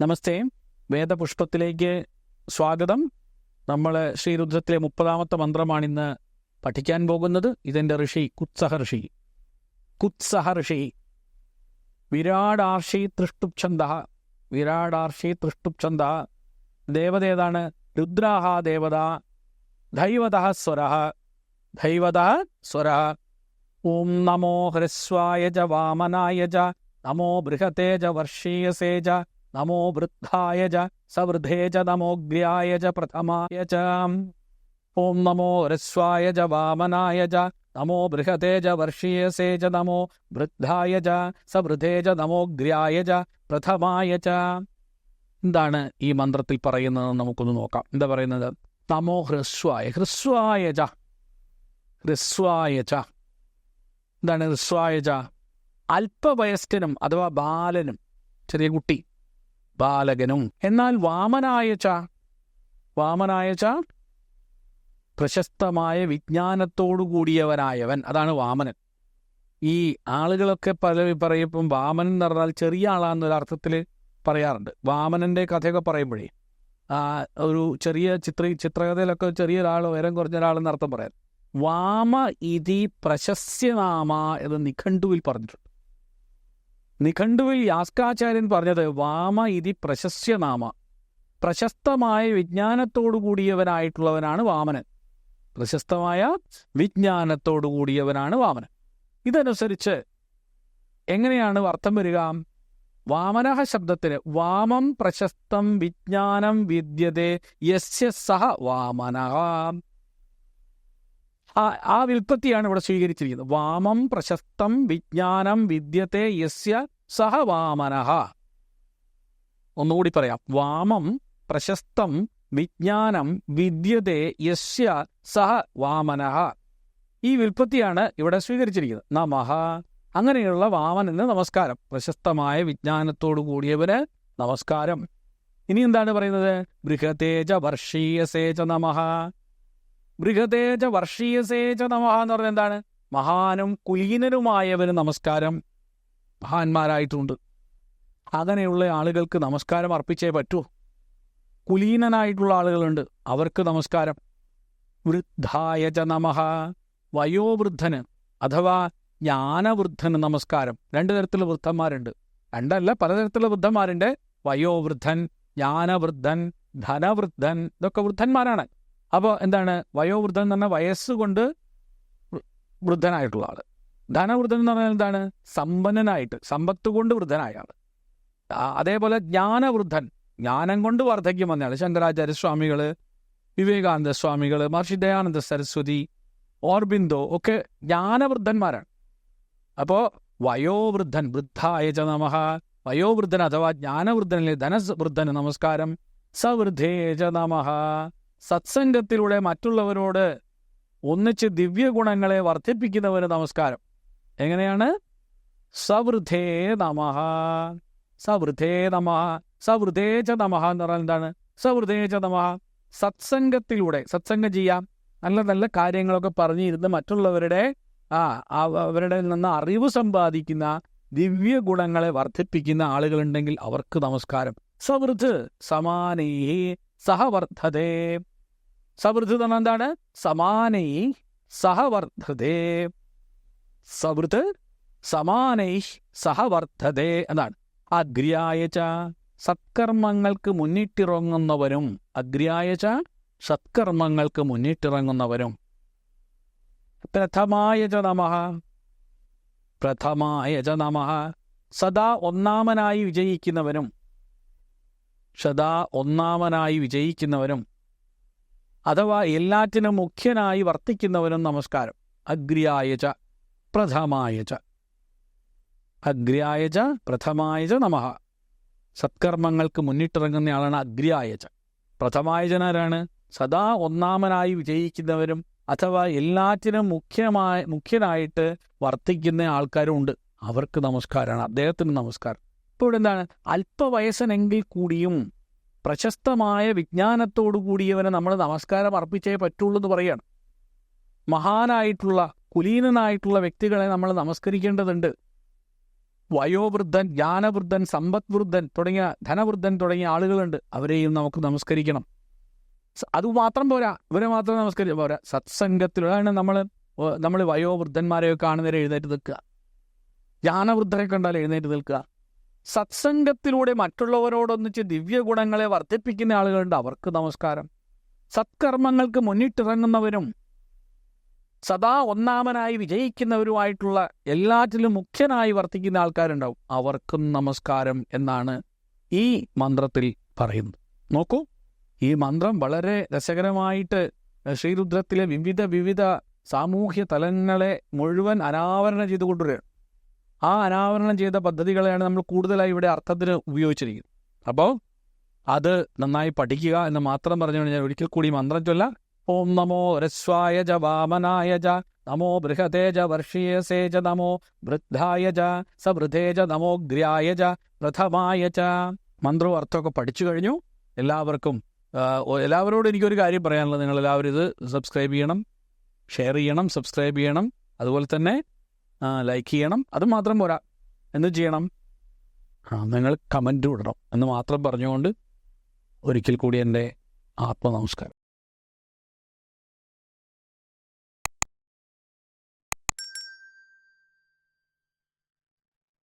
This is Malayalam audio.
നമസ്തേ. വേദപുഷ്പത്തിലേക്ക് സ്വാഗതം. നമ്മൾ ശ്രീരുദ്രത്തിലെ മുപ്പതാമത്തെ മന്ത്രമാണിന്ന് പഠിക്കാൻ പോകുന്നത്. ഇതെന്റെ ഋഷി കുത്സഹ ഋഷി. കുത്സഹ ഋഷി. വിരാടാർഷി തൃഷ്ടുപ്ഛന്ദ. വിരാടാർഷി തൃഷ്ടുപ്ഛന്ദ. ദേവത ഏതാണ് രുദ്രാഹ ദേവത. ദൈവത സ്വര. ദൈവത സ്വര. ഓം നമോ ഹ്രസ്വായ ജ വാമനായ ജ. നമോ ബൃഹത്തെ വർഷീയസേജ. നമോ വൃദ്ധായ ച സവൃദ്ധേ ച നമോഗ്ര്യായ ച പ്രഥമായ ച ഓം നമോ ഹ്രസ്വായ ച വാമനായ ച നമോ ബൃഹത്തെ ച വർഷീയസേ ച നമോ വൃദ്ധായ ച സവൃദ്ധേ ച നമോഗ്ര്യായ ച പ്രഥമായ ച എന്താണ് ഈ മന്ത്രത്തിൽ പറയുന്നത് നമുക്കൊന്ന് നോക്കാം. എന്താ പറയുന്നത്? നമോ ഹ്രസ്വായ ഹ്രസ്വായ ച ഹ്രസ്വായ ച എന്താണ് ഹ്രസ്വായ ച അല്പവയസ്കനും അഥവാ ബാലനും ചെറിയ കുട്ടി. ബാലകനും. എന്നാൽ വാമനായ ച വാമനായ ച പ്രശസ്തമായ വിജ്ഞാനത്തോടു കൂടിയവനായവൻ. അതാണ് വാമനൻ. ഈ ആളുകളൊക്കെ പല പറയപ്പം വാമനൻ എന്ന് പറഞ്ഞാൽ ചെറിയ ആളാന്നൊരു അർത്ഥത്തിൽ പറയാറുണ്ട്. വാമനന്റെ കഥയൊക്കെ പറയുമ്പോഴേ ആ ഒരു ചെറിയ ചിത്ര ചിത്രകഥയിലൊക്കെ ചെറിയൊരാൾ ഉയരം കുറഞ്ഞ ഒരാളെന്ന് അർത്ഥം പറയാം വാമ ഇതി പ്രശസ്യനാമ എന്ന് നിഘണ്ടുവിൽ പറഞ്ഞിട്ടുണ്ട്. നിഘണ്ടുവിൽ യാസ്കാചാര്യൻ പറഞ്ഞത് വാമ ഇതി പ്രശസ്യനാമ പ്രശസ്തമായ വിജ്ഞാനത്തോടു കൂടിയവനായിട്ടുള്ളവനാണ് വാമനൻ. പ്രശസ്തമായ വിജ്ഞാനത്തോടു കൂടിയവനാണ് വാമനൻ. ഇതനുസരിച്ച് എങ്ങനെയാണ് അർത്ഥം വരിക? വാമനഹ ശബ്ദത്തിന് വാമം പ്രശസ്തം വിജ്ഞാനം വിദ്യതേ യസ്യ സഹ വാമനഹ. ആ ആ വിൽപ്പത്തിയാണ് ഇവിടെ സ്വീകരിച്ചിരിക്കുന്നത്. വാമം പ്രശസ്തം വിജ്ഞാനം വിദ്യത്തെ യസ്യ സഹ വാമനഹ ഒന്നുകൂടി പറയാം. വാമം പ്രശസ്തം വിജ്ഞാനം വിദ്യത്തെ യസ്യ സഹ വാമനഹ ഈ വിൽപ്പത്തിയാണ് ഇവിടെ സ്വീകരിച്ചിരിക്കുന്നത്. നമഹ അങ്ങനെയുള്ള വാമനന് നമസ്കാരം. പ്രശസ്തമായ വിജ്ഞാനത്തോടു കൂടിയവന് നമസ്കാരം. ഇനി എന്താണ് പറയുന്നത്? ബൃഹതേജ വർഷീയസേജ നമഃ. ബൃഹതേജ വർഷീയസേജ നമഹ എന്ന് പറഞ്ഞാൽ എന്താണ്? മഹാനും കുലീനരുമായവന് നമസ്കാരം മഹാന്മാരായിട്ടുണ്ട്. അങ്ങനെയുള്ള ആളുകൾക്ക് നമസ്കാരം അർപ്പിച്ചേ പറ്റൂ. കുലീനനായിട്ടുള്ള ആളുകളുണ്ട്. അവർക്ക് നമസ്കാരം. വൃദ്ധായ ച നമഹ വയോവൃദ്ധന് അഥവാ ജ്ഞാനവൃദ്ധന് നമസ്കാരം. രണ്ടു തരത്തിലുള്ള വൃദ്ധന്മാരുണ്ട്. രണ്ടല്ല പലതരത്തിലുള്ള വൃദ്ധന്മാരുണ്ട്. വയോവൃദ്ധൻ ജ്ഞാനവൃദ്ധൻ ധനവൃദ്ധൻ ഇതൊക്കെ വൃദ്ധന്മാരാണ്. അപ്പോൾ എന്താണ്? വയോവൃദ്ധൻ എന്ന് പറഞ്ഞാൽ വയസ്സുകൊണ്ട് വൃദ്ധനായിട്ടുള്ള ആൾ. ധനവൃദ്ധൻ എന്ന് പറഞ്ഞാൽ എന്താണ്? സമ്പന്നനായിട്ട് സമ്പത്ത് കൊണ്ട് വൃദ്ധനായ ആൾ. അതേപോലെ ജ്ഞാനവൃദ്ധൻ ജ്ഞാനം കൊണ്ട് വർദ്ധക്യം വന്നയാൾ ശങ്കരാചാര്യ സ്വാമികൾ വിവേകാനന്ദ സ്വാമികൾ മഹർഷി ദയാനന്ദ സരസ്വതി ഓർബിന്ദോ ഒക്കെ ജ്ഞാനവൃദ്ധന്മാരാണ്. അപ്പോൾ വയോവൃദ്ധൻ വൃദ്ധായ ച നമഹ വയോവൃദ്ധൻ അഥവാ ജ്ഞാനവൃദ്ധനിലെ ധനവൃദ്ധന് നമസ്കാരം സവൃദ്ധേ ച നമഃ. സത്സംഗത്തിലൂടെ മറ്റുള്ളവരോട് ഒന്നിച്ച് ദിവ്യഗുണങ്ങളെ വർദ്ധിപ്പിക്കുന്നവന് നമസ്കാരം. എങ്ങനെയാണ്? സവൃദ്ധേ നമ. സവൃദ്ധേ നമ. സവൃദ്ധേ ച നമഃ എന്ന് പറഞ്ഞാൽ എന്താണ്? സവൃദ്ധേ ച നമഃ. സത്സംഗത്തിലൂടെ സത്സംഗം ചെയ്യാം. നല്ല നല്ല കാര്യങ്ങളൊക്കെ പറഞ്ഞിരുന്ന് മറ്റുള്ളവരുടെ ആ അവരുടെ നിന്ന് അറിവ് സമ്പാദിക്കുന്ന ദിവ്യ ഗുണങ്ങളെ വർദ്ധിപ്പിക്കുന്ന ആളുകളുണ്ടെങ്കിൽ അവർക്ക് നമസ്കാരം. സവൃദ്ധ് സമാനേ സഹവർദ്ധതേ. സവൃദ്ധ് എന്താണ്? സമാനൈ സഹവർദ്ധതേ. സവൃത് സമാനൈ സഹവർദ്ധതേ എന്നാണ്. അഗ്രിയായച സത്കർമ്മങ്ങൾക്ക് മുന്നിട്ടിറങ്ങുന്നവരും അഗ്രിയായച സത്കർമ്മങ്ങൾക്ക് മുന്നിട്ടിറങ്ങുന്നവരും. പ്രഥമായ ച നമ. പ്രഥമായ ച നമ. സദാ ഒന്നാമനായി വിജയിക്കുന്നവനും സദാ ഒന്നാമനായി വിജയിക്കുന്നവനും അഥവാ എല്ലാറ്റിനും മുഖ്യനായി വർത്തിക്കുന്നവനും നമസ്കാരം. അഗ്രിയായച പ്രഥമായച അഗ്രിയായച പ്രഥമായച നമഃ. സത്കർമ്മങ്ങൾക്ക് മുന്നിട്ടിറങ്ങുന്നയാളാണ് അഗ്രിയായച പ്രഥമായചനാരാണ് പ്രഥമായ സദാ ഒന്നാമനായി വിജയിക്കുന്നവരും അഥവാ എല്ലാറ്റിനും മുഖ്യമായ മുഖ്യനായിട്ട് വർത്തിക്കുന്ന ആൾക്കാരും ഉണ്ട്. അവർക്ക് നമസ്കാരമാണ്. അദ്ദേഹത്തിന് നമസ്കാരം. ഇപ്പോൾ ഇവിടെ എന്താണ്? അല്പവയസ്സനെങ്കിൽ കൂടിയും പ്രശസ്തമായ വിജ്ഞാനത്തോടു കൂടിയവനെ നമ്മൾ നമസ്കാരം അർപ്പിച്ചേ പറ്റുള്ളൂ എന്ന് പറയാണ് മഹാനായിട്ടുള്ള കുലീനനായിട്ടുള്ള വ്യക്തികളെ നമ്മൾ നമസ്കരിക്കേണ്ടതുണ്ട്. വയോവൃദ്ധൻ ജ്ഞാനവൃദ്ധൻ സമ്പദ് വൃദ്ധൻ തുടങ്ങിയ ധനവൃദ്ധൻ തുടങ്ങിയ ആളുകളുണ്ട്. അവരെയും നമുക്ക് നമസ്കരിക്കണം. അതുമാത്രം പോരാ. ഇവരെ മാത്രം നമസ്കരിച്ച പോരാ. സത്സംഗത്തിലാണ് നമ്മൾ നമ്മൾ വയോവൃദ്ധന്മാരെയൊക്കെ കാണുന്നവരെ എഴുന്നേറ്റ് നിൽക്കുക. ജ്ഞാനവൃദ്ധരെ കണ്ടാൽ എഴുന്നേറ്റ് നിൽക്കുക. സത്സംഗത്തിലൂടെ മറ്റുള്ളവരോടൊന്നിച്ച് ദിവ്യഗുണങ്ങളെ വർദ്ധിപ്പിക്കുന്ന ആളുകളുണ്ട് അവർക്ക് നമസ്കാരം. സത്കർമ്മങ്ങൾക്ക് മുന്നിട്ടിറങ്ങുന്നവരും സദാ ഒന്നാമനായി വിജയിക്കുന്നവരുമായിട്ടുള്ള എല്ലാറ്റിലും മുഖ്യനായി വർത്തിക്കുന്ന ആൾക്കാരുണ്ടാവും. അവർക്കും നമസ്കാരം എന്നാണ് ഈ മന്ത്രത്തിൽ പറയുന്നത്. നോക്കൂ ഈ മന്ത്രം വളരെ രസകരമായിട്ട് ശ്രീരുദ്രത്തിലെ വിവിധ വിവിധ സാമൂഹ്യ തലങ്ങളെ മുഴുവൻ അനാവരണം ചെയ്തു കൊണ്ടുവരികയാണ് ആ അനാവരണം ചെയ്ത പദ്ധതികളെയാണ് നമ്മൾ കൂടുതലായി ഇവിടെ അർത്ഥത്തിന് ഉപയോഗിച്ചിരിക്കുന്നത്. അപ്പോൾ അത് നന്നായി പഠിക്കുക എന്ന് മാത്രം പറഞ്ഞുകൊണ്ട് ഞാൻ ഒരിക്കൽ കൂടി മന്ത്രം ചൊല്ല. ഓം നമോ രസ്വായ ജ വാമനായ ജ നമോ ബൃഹതേജ വർഷീയസേ ജ നമോ വൃദ്ധായ ജ സവൃതേജ നമോ ഗ്രായ ജ പ്രഥമായ ച. മന്ത്രവും അർത്ഥമൊക്കെ പഠിച്ചു കഴിഞ്ഞു. എല്ലാവർക്കും എല്ലാവരോടും എനിക്കൊരു കാര്യം പറയാനുള്ളത്. നിങ്ങൾ എല്ലാവരും ഇത് സബ്സ്ക്രൈബ് ചെയ്യണം ഷെയർ ചെയ്യണം സബ്സ്ക്രൈബ് ചെയ്യണം. അതുപോലെ തന്നെ ലൈക്ക് ചെയ്യണം. അത് മാത്രം പോരാ. എന്ത് ചെയ്യണം? നിങ്ങൾ കമന്റ് വിടണം എന്ന് മാത്രം പറഞ്ഞുകൊണ്ട് ഒരിക്കൽ കൂടി എന്റെ ആത്മനമസ്കാരം.